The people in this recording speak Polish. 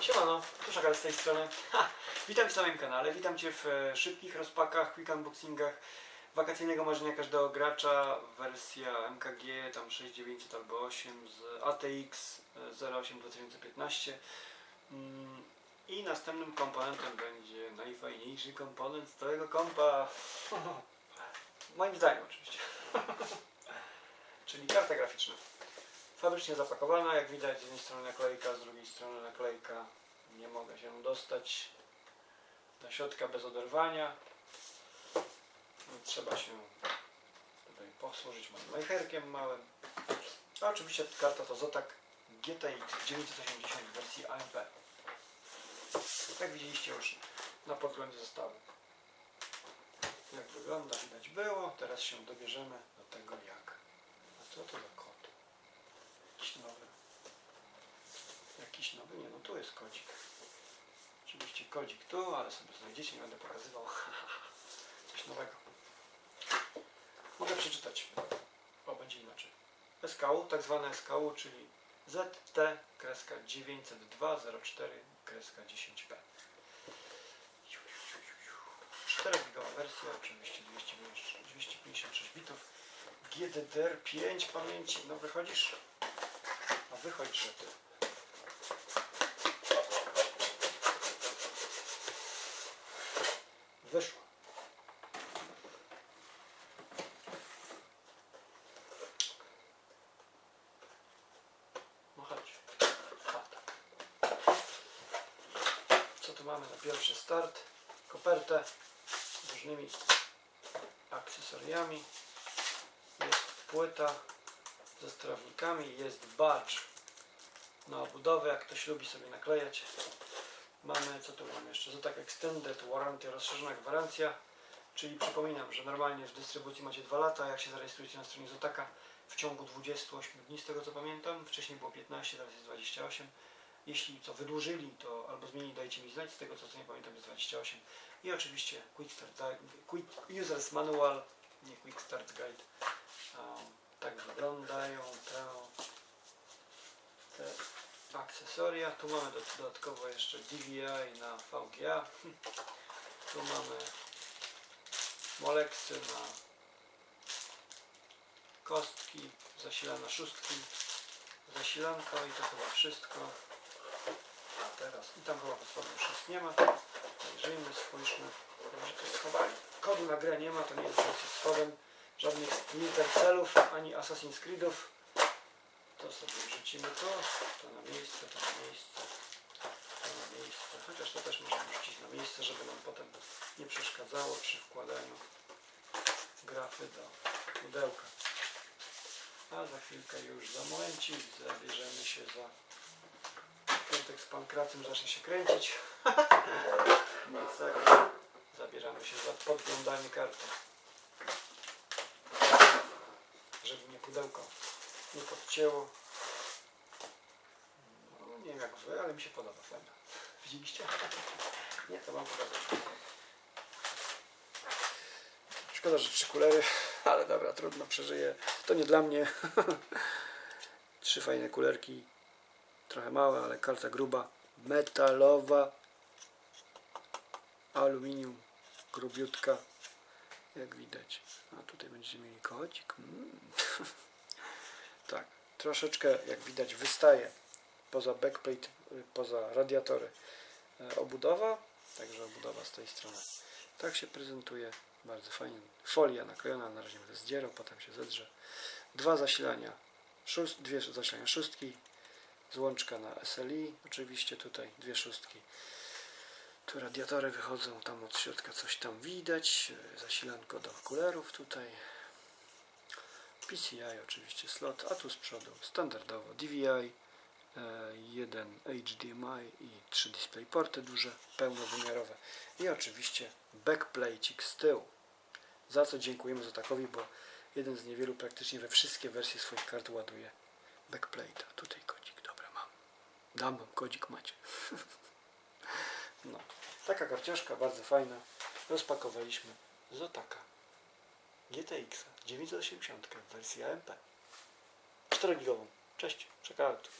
Siemano, tu Szakal z tej strony. Ha, witam Cię na moim kanale, witam Cię w e, szybkich rozpakach, quick unboxingach wakacyjnego marzenia każdego gracza. Wersja MKG tam 6900 albo 8 z ATX e, 08 2015. Mm, I następnym komponentem będzie najfajniejszy komponent całego kompa. Moim zdaniem oczywiście. Czyli karta graficzna. Fabrycznie zapakowana, jak widać z jednej strony naklejka, z drugiej strony naklejka. Nie mogę się dostać do środka bez oderwania. No, Trzeba się tutaj posłużyć moim majcherkiem małym. A oczywiście karta to Zotac GTX 980 w wersji AMP. Jak widzieliście już na podglądzie zestawu. Jak wygląda widać było. Teraz się dobierzemy do tego jak. A co to za kod? Jakiś nowy. Jakiś nowy? Nie, no tu jest kodzik. Oczywiście kodzik tu, ale sobie znajdziecie, nie będę pokazywał. Coś nowego. Mogę przeczytać. O, będzie inaczej. SKU, tak zwane SKU, czyli ZT kreska 90204 kreska 10P. 4 gigowa wersja, oczywiście 256 256 bitów. GDDR5 pamięci. No wychodzisz? A wychodź, że ty. Wyszło. No chodź. Co tu mamy na pierwszy start? Kopertę z różnymi akcesoriami. Jest płyta ze strawnikami, jest badge na obudowę, jak ktoś lubi sobie naklejać. Mamy, co tu mamy jeszcze? To tak Extended Warranty, rozszerzona gwarancja, czyli przypominam, że normalnie w dystrybucji macie 2 lata, jak się zarejestrujecie na stronie Zotaka w ciągu 28 dni, z tego co pamiętam, wcześniej było 15, teraz jest 28. Jeśli co wydłużyli, to albo zmienili, dajcie mi znać, z tego co nie pamiętam jest 28. I oczywiście Quick Start Quick Users Manual, nie Quick Start Guide. Um, tak wyglądają te, te akcesoria. Tu mamy do- dodatkowo jeszcze DVI na VGA. Tu mamy moleksy na kostki, zasilane szóstki, zasilanko i to chyba wszystko. A teraz i tam chyba pod spodem już nic nie ma. Zajrzyjmy, spójrzmy. Może coś schowali. Kodu na grę nie ma, to nie jest z kodem. Żadnych Splinter Cellów, ani Assassin's Creedów. To sobie wrzucimy tu, to na miejsce, to na miejsce, to na miejsce. Chociaż to też możemy wrzucić na miejsce, żeby nam potem nie przeszkadzało przy wkładaniu grafy do pudełka. A za chwilkę już za momencik zabierzemy się za piątek z pankracem zacznie się kręcić. Masakra. Zabieramy się za podglądanie karty. Żeby mnie pudełko nie podcięło. No, nie wiem jak wy, ale mi się podoba. Widzieliście? Nie, to wam pokazać. Szkoda, że trzy kulery, ale dobra, trudno, przeżyję. To nie dla mnie. Trzy fajne kulerki. Trochę małe, ale karta gruba. Metalowa. Aluminium. Grubiutka. Jak widać. A tutaj będziecie mieli kodzik. Mm. tak. Troszeczkę, jak widać, wystaje poza backplate, y, poza radiatory e, obudowa. Także obudowa z tej strony. Tak się prezentuje. Bardzo fajnie. Folia naklejona, na razie będę zdzierał, potem się zedrze. Dwa zasilania, szóst, dwie zasilania szóstki, złączka na SLI, oczywiście tutaj dwie szóstki. Tu radiatory wychodzą, tam od środka coś tam widać, e, zasilanko do okulerów tutaj. PCI oczywiście slot, a tu z przodu standardowo DVI, e, jeden HDMI i trzy DisplayPorty duże, pełnowymiarowe i oczywiście backplate'ik z tyłu. Za co dziękujemy Zotakowi, bo jeden z niewielu praktycznie we wszystkie wersje swoich kart ładuje backplate'a. Tutaj kodzik, dobra mam. Dam wam kodzik, macie. no, taka karciaszka, bardzo fajna. Rozpakowaliśmy Zotaka GTX 980 w wersji AMP. 4 gigową. Cześć, tu.